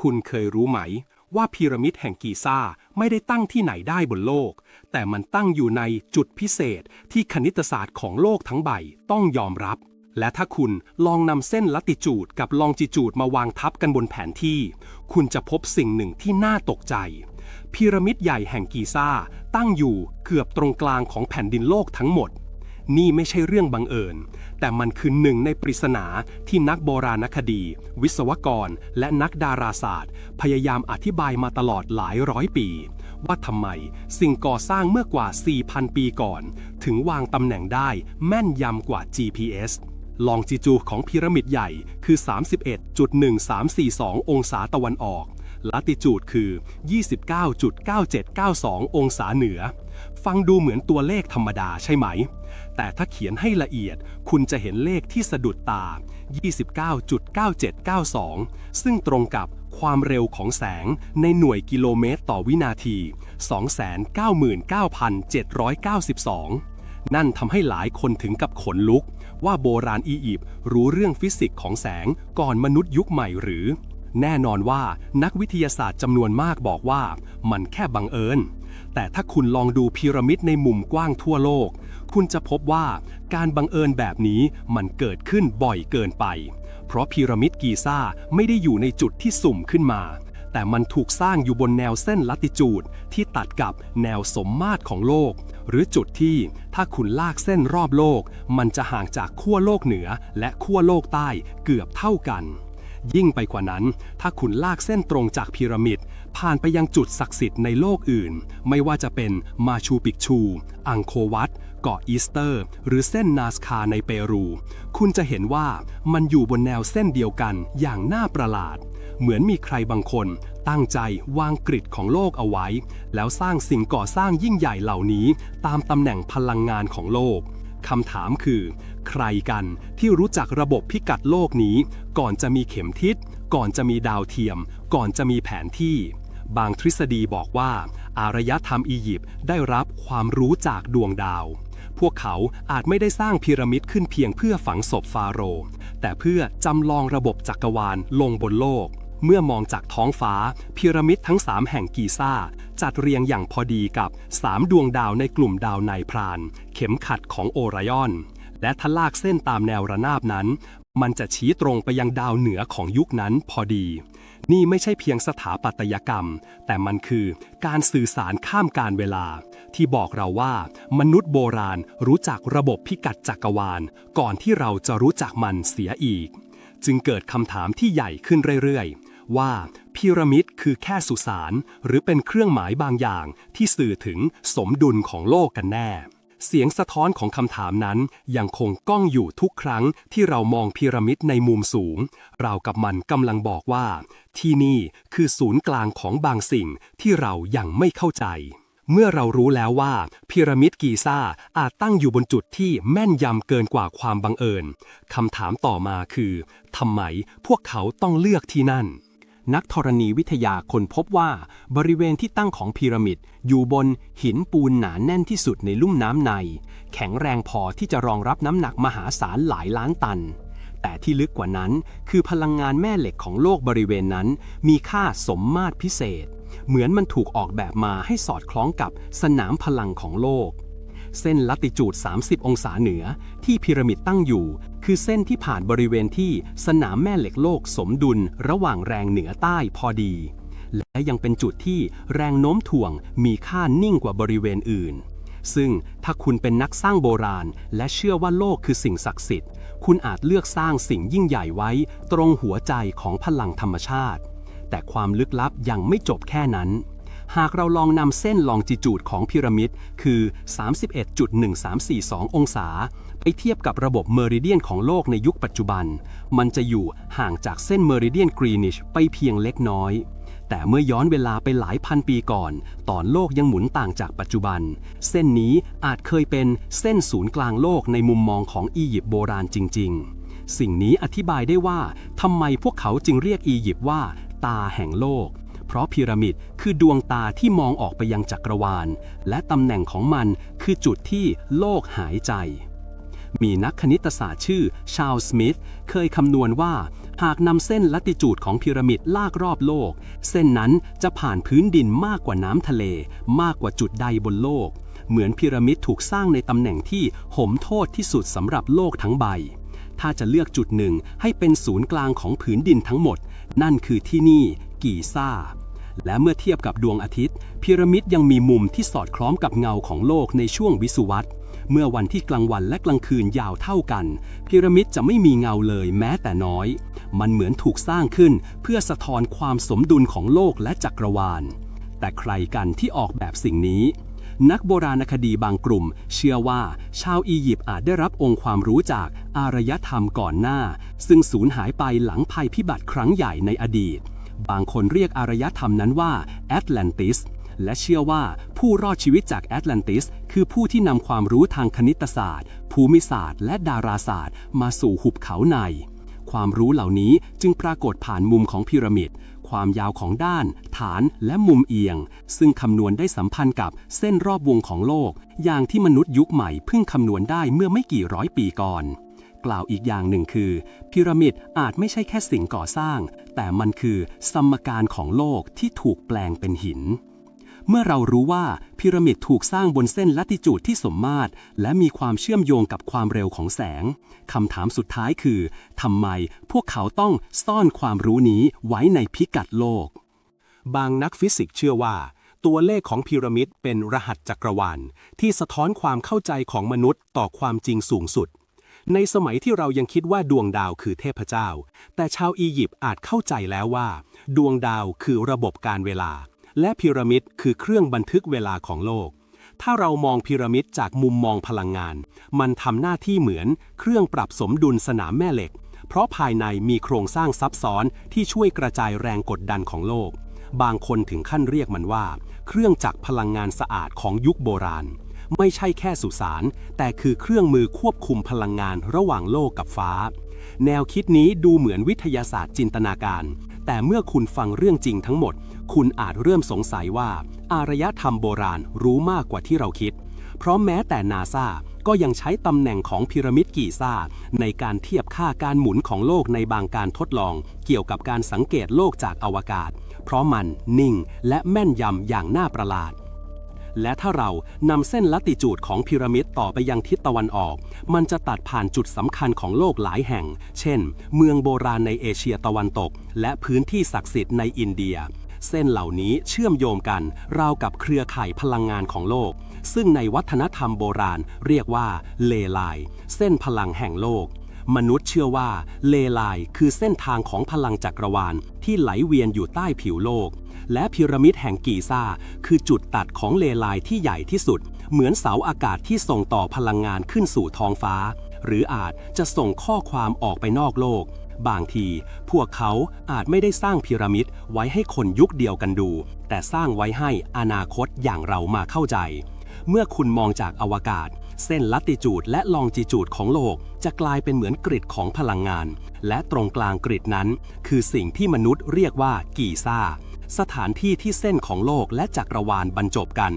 คุณเคยรู้ไหม ว่าพีระมิดแห่งกีซ่าไม่ได้ตั้งที่ไหนได้บนโลก แต่มันตั้งอยู่ในจุดพิเศษที่คณิตศาสตร์ของโลกทั้งใบต้องยอมรับ และถ้าคุณลองนำเส้นลัติจูดกับลองจิจูดมาวางทับกันบนแผนที่ คุณจะพบสิ่งหนึ่งที่น่าตกใจพีระมิดใหญ่แห่งกีซ่าตั้งอยู่เกือบตรงกลางของแผ่นดินโลกทั้งหมด นี่ไม่ใช่เรื่องบังเอิญ แต่มันคือหนึ่งในปริศนาที่นักโบราณคดี วิศวกร และนักดาราศาสตร์ พยายามอธิบายมาตลอดหลายร้อยปี ว่าทำไมสิ่งก่อสร้างเมื่อกว่า 4,000 ปีก่อน ถึงวางตำแหน่งได้แม่นยำกว่า GPS ลองจิจูของพีระมิดใหญ่คือ 31.1342 องศาตะวันออกลัติจูดคือ 29.9792 องศาเหนือ ฟังดูเหมือนตัวเลขธรรมดาใช่ไหม แต่ถ้าเขียนให้ละเอียดคุณจะเห็นเลขที่สะดุดตา 29.9792 ซึ่งตรงกับความเร็วของแสงในหน่วยกิโลเมตรต่อวินาที 299,792 นั่นทำให้หลายคนถึงกับขนลุก ว่าโบราณอียิปต์รู้เรื่องฟิสิกส์ของแสงก่อนมนุษย์ยุคใหม่หรือ แน่นอนว่านักวิทยาศาสตร์จำนวนมากบอกว่ามันแค่บังเอิญ แต่ถ้าคุณลองดูพีระมิดในมุมกว้างทั่วโลก คุณจะพบว่าการบังเอิญแบบนี้มันเกิดขึ้นบ่อยเกินไป เพราะพีระมิดกีซ่าไม่ได้อยู่ในจุดที่สุ่มขึ้นมา แต่มันถูกสร้างอยู่บนแนวเส้นลัติจูดที่ตัดกับแนวสมมาตรของโลก หรือจุดที่ถ้าคุณลากเส้นรอบโลก มันจะห่างจากขั้วโลกเหนือและขั้วโลกใต้เกือบเท่ากัน ยิ่งไปกว่านั้น ถ้าคุณลากเส้นตรงจากพีระมิด ผ่านไปยังจุดศักดิ์สิทธิ์ในโลกอื่น ไม่ว่าจะเป็นมาชูปิกชู อังโควัตเกาะอีสเตอร์ หรือเส้นนาสคาในเปรู คุณจะเห็นว่ามันอยู่บนแนวเส้นเดียวกันอย่างน่าประหลาด เหมือนมีใครบางคน ตั้งใจวางกริดของโลกเอาไว้ แล้วสร้างสิ่งก่อสร้างยิ่งใหญ่เหล่านี้ ตามตำแหน่งพลังงานของโลก คำถามคือ ใครกันที่รู้จักระบบพิกัดโลกนี้ ก่อนจะมีเข็มทิศ ก่อนจะมีดาวเทียม ก่อนจะมีแผนที่ บางทฤษฎีบอกว่า อารยธรรมอียิปต์ได้รับความรู้จากดวงดาว พวกเขาอาจไม่ได้สร้างพีระมิดขึ้นเพียงเพื่อฝังศพฟาโรห์แต่เพื่อจำลองระบบจักรวาลลงบนโลก เมื่อมองจากท้องฟ้าพีระมิดทั้ง 3 แห่งกีซ่า จัดเรียงอย่างพอดีกับ 3 ดวงดาวในกลุ่มดาวนายพราน เข็มขัดของโอไรออน และถลากเส้นตามแนวระนาบนั้น มันจะชี้ตรงไปยังดาวเหนือของยุคนั้นพอดี นี่ไม่ใช่เพียงสถาปัตยกรรม แต่มันคือการสื่อสารข้ามการเวลา ที่บอกเราว่า มนุษย์โบราณรู้จักระบบพิกัดจักรวาล ก่อนที่เราจะรู้จักมันเสียอีก จึงเกิดคำถามที่ใหญ่ขึ้นเรื่อยๆ ว่าพีระมิดคือแค่สุสานหรือเป็นเครื่องหมายบางอย่างที่สื่อถึงสมดุลของโลกกันแน่ เสียงสะท้อนของคำถามนั้นยังคงก้องอยู่ทุกครั้งที่เรามองพีระมิดในมุมสูง เรากับมันกำลังบอกว่า ที่นี่คือศูนย์กลางของบางสิ่งที่เรายังไม่เข้าใจเมื่อเรารู้แล้วว่าพีระมิดกีซ่าอาจตั้งอยู่บนจุดที่แม่นยำเกินกว่าความบังเอิญ คำถามต่อมาคือทำไมพวกเขาต้องเลือกที่นั่น นักธรณีวิทยาคนพบว่าบริเวณที่ตั้งของพีระมิดอยู่บนหินปูนหนาแน่นที่สุดในลุ่มน้ำใน แข็งแรงพอที่จะรองรับน้ำหนักมหาศาลหลายล้านตัน แต่ที่ลึกกว่านั้นคือพลังงานแม่เหล็กของโลกบริเวณนั้นมีค่าสมมาตรพิเศษ เหมือนมันถูกออกแบบมาให้สอดคล้องกับสนามพลังของโลก เส้นลัติจูด 30 องศาเหนือ ที่พีระมิดตั้งอยู่ คือเส้นที่ผ่านบริเวณที่สนามแม่เหล็กโลกสมดุลระหว่างแรงเหนือใต้พอดี และยังเป็นจุดที่แรงโน้มถ่วงมีค่านิ่งกว่าบริเวณอื่น ซึ่งถ้าคุณเป็นนักสร้างโบราณ และเชื่อว่าโลกคือสิ่งศักดิ์สิทธิ์ คุณอาจเลือกสร้างสิ่งยิ่งใหญ่ไว้ ตรงหัวใจของพลังธรรมชาติ แต่ความลึกลับยังไม่จบแค่นั้น หากเราลองนำเส้นลองจิจูดของพีระมิด คือ 31.1342 องศา ไปเทียบกับระบบเมริเดียนของโลกในยุคปัจจุบัน มันจะอยู่ห่างจากเส้นเมริเดียนกรีนิชไปเพียงเล็กน้อย แต่เมื่อย้อนเวลาไปหลายพันปีก่อน ตอนโลกยังหมุนต่างจากปัจจุบัน เส้นนี้อาจเคยเป็นเส้นศูนย์กลางโลกในมุมมองของอียิปต์โบราณจริง ๆสิ่งนี้อธิบายได้ว่าทำไมพวกเขาจึงเรียกอียิปต์ว่า ตาแห่งโลก เพราะพีระมิดคือดวงตาที่มองออกไปยังจักรวาล และตำแหน่งของมันคือจุดที่โลกหายใจ มีนักคณิตศาสตร์ชื่อชาลสมิธเคยคำนวณว่า หากนำเส้นลัติจูดของพีระมิดลากรอบโลก เส้นนั้นจะผ่านพื้นดินมากกว่าน้ำทะเล มากกว่าจุดใดบนโลก เหมือนพีระมิดถูกสร้างในตำแหน่งที่หมโทษที่สุดสำหรับโลกทั้งใบถ้าจะเลือกจุดหนึ่งให้เป็นศูนย์กลางของผืนดินทั้งหมด นั่นคือที่นี่ กีซ่า และเมื่อเทียบกับดวงอาทิตย์ พีระมิดยังมีมุมที่สอดคล้องกับเงาของโลกในช่วงวิสุวัตเมื่อวันที่กลางวันและกลางคืนยาวเท่ากัน พีระมิดจะไม่มีเงาเลยแม้แต่น้อย มันเหมือนถูกสร้างขึ้นเพื่อสะท้อนความสมดุลของโลกและจักรวาล แต่ใครกันที่ออกแบบสิ่งนี้ นักโบราณคดีบางกลุ่ม เชื่อว่าชาวอียิปต์อาจได้รับองค์ความรู้จากอารยธรรมก่อนหน้า ซึ่งสูญหายไปหลังภัยพิบัติครั้งใหญ่ในอดีต บางคนเรียกอารยธรรมนั้นว่าแอตแลนติสและเชื่อว่าผู้รอดชีวิตจากแอตแลนติส คือผู้ที่นำความรู้ทางคณิตศาสตร์ ภูมิศาสตร์ และดาราศาสตร์ มาสู่หุบเขาใน ความรู้เหล่านี้จึงปรากฏผ่านมุมของพีระมิด ความยาวของด้าน ฐานและมุมเอียง ซึ่งคำนวณได้สัมพันธ์กับเส้นรอบวงของโลก อย่างที่มนุษย์ยุคใหม่เพิ่งคำนวณได้เมื่อไม่กี่ร้อยปีก่อน กล่าวอีกอย่างหนึ่งคือ พีระมิดอาจไม่ใช่แค่สิ่งก่อสร้าง แต่มันคือสมการของโลกที่ถูกแปลงเป็นหิน เมื่อเรารู้ว่าพีระมิดถูกสร้างบนเส้นลัติจูดที่สมมาตร และมีความเชื่อมโยงกับความเร็วของแสงคำถามสุดท้ายคือทำไมพวกเขาต้องซ่อนความรู้นี้ไว้ในพิกัดโลก บางนักฟิสิกส์เชื่อว่าตัวเลขของพีระมิดเป็นรหัสจักรวาลที่สะท้อนความเข้าใจของมนุษย์ต่อความจริงสูงสุด ในสมัยที่เรายังคิดว่าดวงดาวคือเทพเจ้า แต่ชาวอียิปต์อาจเข้าใจแล้วว่า ดวงดาวคือระบบการเวลา และพีระมิดคือเครื่องบันทึกเวลาของโลก ถ้าเรามองพีระมิดจากมุมมองพลังงาน มันทำหน้าที่เหมือนเครื่องปรับสมดุลสนามแม่เหล็ก เพราะภายในมีโครงสร้างซับซ้อนที่ช่วยกระจายแรงกดดันของโลก บางคนถึงขั้นเรียกมันว่า เครื่องจักรพลังงานสะอาดของยุคโบราณ ไม่ใช่แค่สุสาน แต่คือเครื่องมือควบคุมพลังงานระหว่างโลกกับฟ้า แนวคิดนี้ดูเหมือนวิทยาศาสตร์จินตนาการ แต่เมื่อคุณฟังเรื่องจริงทั้งหมด คุณอาจเริ่มสงสัยว่า อารยธรรมโบราณรู้มากกว่าที่เราคิด เพราะแม้แต่นาซาก็ยังใช้ตำแหน่งของพีระมิดกีซ่า ในการเทียบค่าการหมุนของโลกในบางการทดลอง เกี่ยวกับการสังเกตโลกจากอวกาศ เพราะมันนิ่งและแม่นยำอย่างน่าประหลาด และถ้าเรานำเส้นลัติจูดของพีระมิดต่อไปยังทิศตะวันออก มันจะตัดผ่านจุดสำคัญของโลกหลายแห่ง เช่น เมืองโบราณในเอเชียตะวันตก และพื้นที่ศักดิ์สิทธิ์ในอินเดีย เส้นเหล่านี้เชื่อมโยงกันราวกับเครือข่ายพลังงานของโลก ซึ่งในวัฒนธรรมโบราณเรียกว่าเลไลเส้นพลังแห่งโลกมนุษย์เชื่อว่าเลไลคือเส้นทางของพลังจักรวาลที่ไหลเวียนอยู่ใต้ผิวโลก และพีระมิดแห่งกีซ่า คือจุดตัดของเลไลที่ใหญ่ที่สุด เหมือนเสาอากาศที่ส่งต่อพลังงานขึ้นสู่ท้องฟ้า หรืออาจจะส่งข้อความออกไปนอกโลก บางที พวกเขาอาจไม่ได้สร้างพีระมิดไว้ให้คนยุคเดียวกันดู แต่สร้างไว้ให้อนาคตอย่างเรามาเข้าใจ เมื่อคุณมองจากอวกาศเส้นลัติจูดและลองจิจูดของโลก จะกลายเป็นเหมือนกริดของพลังงาน และตรงกลางกริดนั้น คือสิ่งที่มนุษย์เรียกว่ากีซ่า สถานที่ที่เส้นของโลกและจักรวาลบรรจบกัน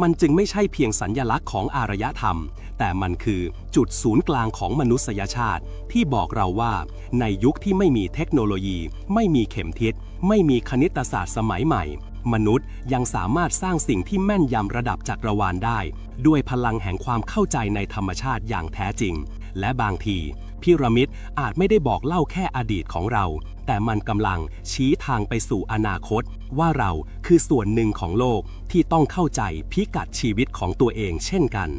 มันจึงไม่ใช่เพียงสัญญลักษณ์ของอารยธรรม แต่มันคือจุดศูนย์กลางของมนุษยชาติ ที่บอกเราว่า ในยุคที่ไม่มีเทคโนโลยี ไม่มีเข็มทิศ ไม่มีคณิตศาสตร์สมัยใหม่ มนุษย์ยังสามารถสร้างสิ่งที่แม่นยำระดับจักรวาลได้ ด้วยพลังแห่งความเข้าใจในธรรมชาติอย่างแท้จริง และบางทีพีระมิดอาจไม่ได้บอกเล่าแค่อดีตของเรา แต่มันกำลังชี้ทางไปสู่อนาคต ว่าเราคือส่วนหนึ่งของโลกที่ต้องเข้าใจพิกัดชีวิตของตัวเองเช่นกัน